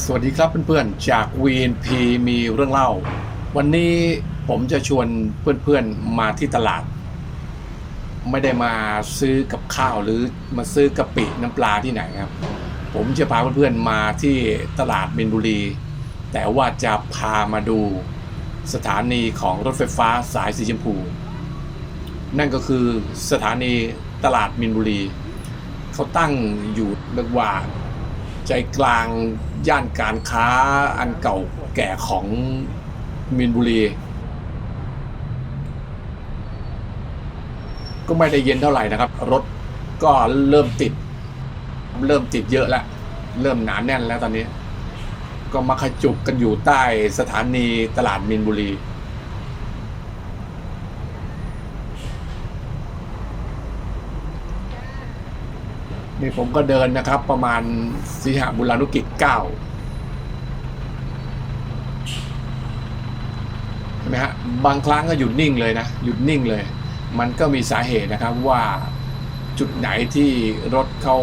สวัสดีครับเพื่อนๆ จาก VNP มีเรื่องเล่า วันนี้ผมจะชวนเพื่อนๆมาที่ตลาด ไม่ได้มาซื้อกับข้าวหรือมาซื้อกะปิน้ำปลาที่ไหนครับ ผมจะพาเพื่อนๆมาที่ตลาดมินบุรี แต่ว่าจะพามาดูสถานีของรถไฟฟ้าสายสีชมพู นั่นก็คือสถานีตลาดมินบุรี เขาตั้งอยู่เรียกว่า ใจกลางย่านการค้าอันเก่าแก่ของมินบุรี ก็ไม่ได้เย็นเท่าไหร่นะครับ รถก็เริ่มติด เริ่มติดเยอะแล้ว เริ่มหนาแน่นแล้วตอนนี้ ก็มาขจุกกันอยู่ใต้สถานีตลาดมินบุรี นี่ผมก็เดินนะครับ ประมาณสีหบุรานุกิจเก้าใช่ไหมฮะบางครั้งก็หยุดนิ่งเลยนะ หยุดนิ่งเลย มันก็มีสาเหตุนะครับว่าจุดไหนที่รถเขา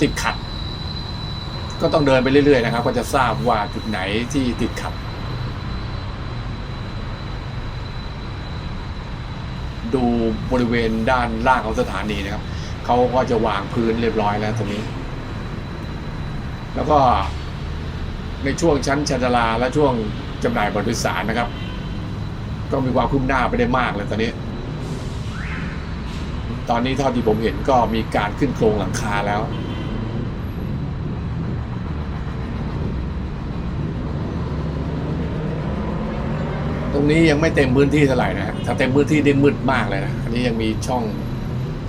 ติดขัด ก็ต้องเดินไปเรื่อยๆนะครับ ก็จะทราบว่าจุดไหนที่ติดขัด ดูบริเวณด้านล่างของสถานีนะครับ เขาก็จะวางพื้นเรียบร้อยแล้วตรงนี้ แล้วก็ในช่วงชั้นชันชาลาและช่วงจำหน่ายบริษัทนะครับ ก็มีความคืบหน้าไปได้มากเลยตอนนี้ ตอนนี้เท่าที่ผมเห็นก็มีการขึ้นโครงหลังคาแล้วตรงนี้ยังไม่เต็มพื้นที่เท่าไหร่นะถ้าเต็มพื้นที่ได้มืดมากเลยนะ อันนี้ยังมีช่อง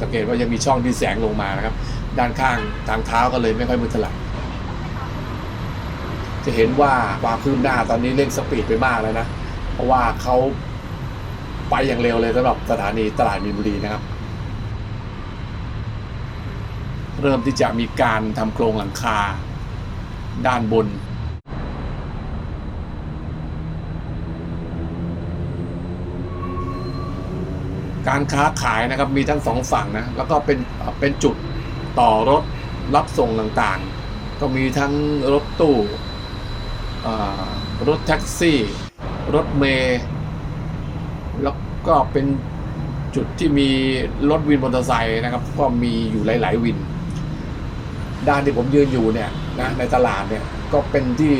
สังเกตว่ายังมีช่องที่แสงลงมานะครับ ด้านข้างทางเท้าก็เลยไม่ค่อยมืดเท่าไหร่จะเห็นว่าความคืบหน้าตอนนี้เร่งสปีดไปมากแล้วนะ เพราะว่าเขาไปอย่างเร็วเลยสำหรับสถานีตลาดมีนบุรีนะครับ เริ่มที่จะมีการทำโครงหลังคา ด้านบน การค้าขายนะครับมีทั้งสองฝั่งนะแล้วก็เป็นเป็นจุดต่อรถรับส่งต่างๆ ก็มีทั้งรถตู้รถแท็กซี่ รถเมล์แล้วก็เป็นจุดที่มีรถวินมอเตอร์ไซค์นะครับ ก็มีอยู่หลาย ๆ วิน ด้านที่ผมยืนอยู่เนี่ยนะในตลาดเนี่ยก็เป็นที่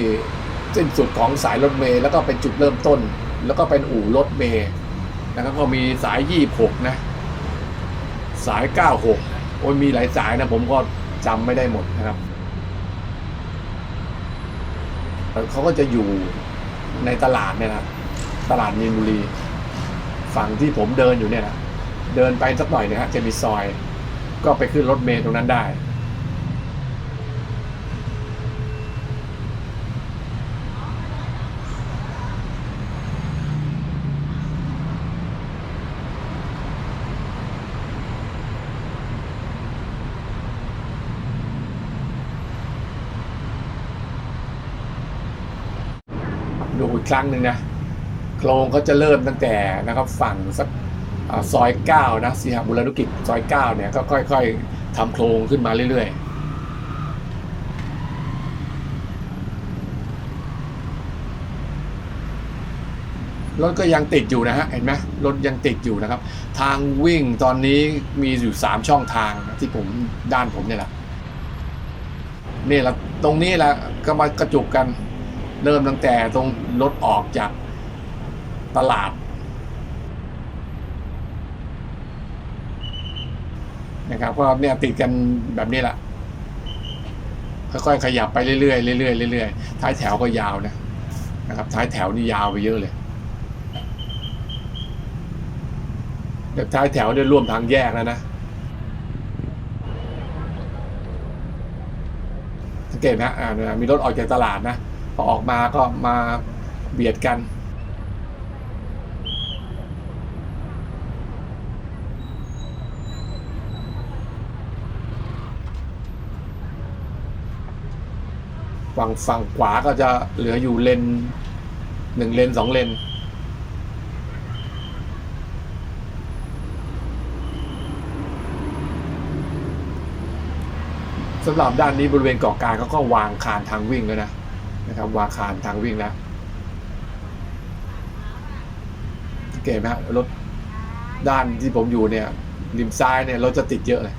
สิ้นสุดของสายรถเมล์แล้วก็เป็นจุดเริ่มต้น แล้วก็เป็นอู่รถเมล์ นะครับก็มีสายยี่หกนะ สายเก้าหกโอ้ยมีหลายสายนะผมก็จำไม่ได้หมดนะครับเขาก็จะอยู่ในตลาดเนี่ยนะตลาดมีนบุรี ฝั่งที่ผมเดินอยู่เนี่ยนะเดินไปสักหน่อยนะฮะจะมีซอย ก็ไปขึ้นรถเมล์ตรงนั้นได้ ดูอีกครั้งหนึ่งนะโครงเขาจะเริ่มตั้งแต่นะครับฝั่งสักซอยเก้านะสีหบุรณุกิจซอยเก้าเนี่ยก็ค่อยๆทำโครงขึ้นมาเรื่อยๆรถก็ยังติดอยู่นะฮะเห็นไหมรถยังติดอยู่นะครับ ทางวิ่งตอนนี้มีอยู่สามช่องทางที่ผมด้านผมเนี่ยแหละนี่แหละตรงนี้แหละก็มากระจุกกัน เริ่มตั้งแต่ตรงรถออกจากตลาดนะครับก็เนี่ยติดกันแบบนี้แหละค่อยๆขยับไปเรื่อยๆเรื่อยๆเรื่อยๆท้ายแถวก็ยาวนะนะครับท้ายแถวนี่ยาวไปเยอะเลยเดี๋ยวท้ายแถวเนี่ยร่วมทางแยกแล้วนะสังเกตนะอ่ามีรถออกจากตลาดนะ พอออกมาก็มาเบียดกัน ฝั่งฝั่งขวาก็จะเหลืออยู่เลนหนึ่งเลนสองเลนสำหรับด้านนี้บริเวณเกาะกลางเขาก็วางคานทางวิ่งแล้วนะ นะครับวางคานทางวิ่งแล้วสังเกตไหมฮะรถด้านที่ผมอยู่เนี่ยริมซ้ายเนี่ยรถจะติดเยอะเลย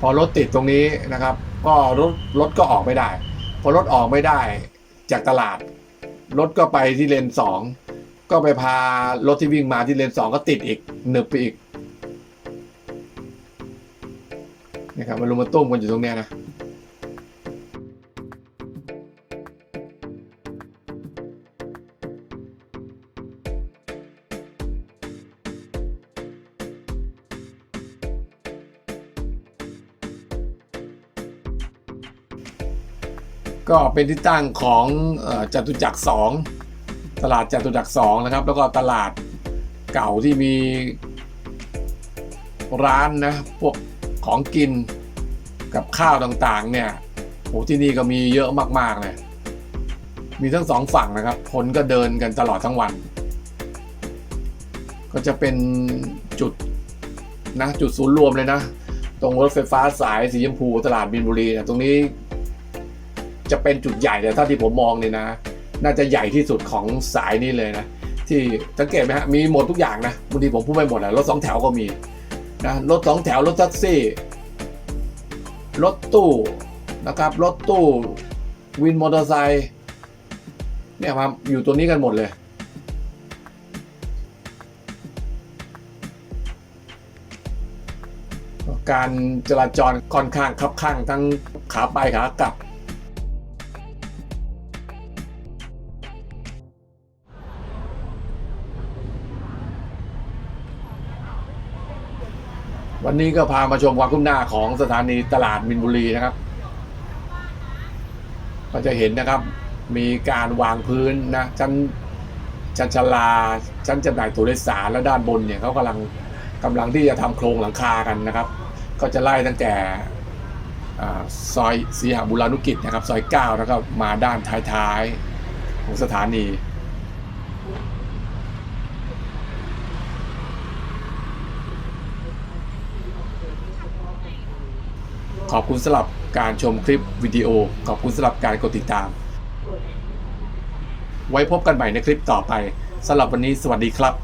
พอรถติดตรงนี้นะครับ ก็รถรถก็ออกไม่ได้ พอรถออกไม่ได้จากตลาด รถก็ไปที่เลนสองก็ไปพารถที่วิ่งมาที่เลนสองก็ติดอีกหนึบไปอีก นะครับมันลุมมาตุ้มกันอยู่ตรงเนี้ยนะก็เป็นที่ตั้งของจตุจักรสองตลาดจตุจักรสองนะครับ แล้วก็ตลาดเก่าที่มีร้านนะพวก ของกินกับข้าวต่างๆ เนี่ยโหที่นี่ก็มีเยอะมากๆเลย มีทั้งสองฝั่งนะครับ คนก็เดินกันตลอดทั้งวัน ก็จะเป็นจุดนะจุดศูนย์รวมเลยนะ ตรงรถไฟฟ้าสายสีชมพูตลาดบินบุรีนี่ยตรงนี้จะเป็นจุดใหญ่แต่ถ้าที่ผมมองเนี่ยนะ น่าจะใหญ่ที่สุดของสายนี้เลยนะ ที่สังเกตไหมฮะมีหมดทุกอย่างนะบางทีผมพูดไม่หมดอะรถสองแถวก็มี นะรถสองแถวรถแท็กซี่ รถตู้นะครับ รถตู้วินมอเตอร์ไซค์เนี่ยมาอยู่ตัวนี้กันหมดเลยการจราจรค่อนข้างคับข้างทั้งขาไปขากลับ วันนี้ก็พามาชมความคืบหน้าของสถานีตลาดมินบุรีนะครับ ก็จะเห็นนะครับ มีการวางพื้นนะชั้นชั้นชลาชั้นจำหน่ายตัวโดยสารและด้านบนเนี่ยเขากำลังกำลังที่จะทำโครงหลังคากันนะครับ ก็จะไล่ตั้งแต่ซอยสีหบุรานุกิจนะครับ ซอย9แล้วก็มาด้านท้ายๆของสถานี ขอบคุณสำหรับการชมคลิปวิดีโอ ขอบคุณสำหรับการกดติดตาม ไว้พบกันใหม่ในคลิปต่อไปสำหรับวันนี้สวัสดีครับ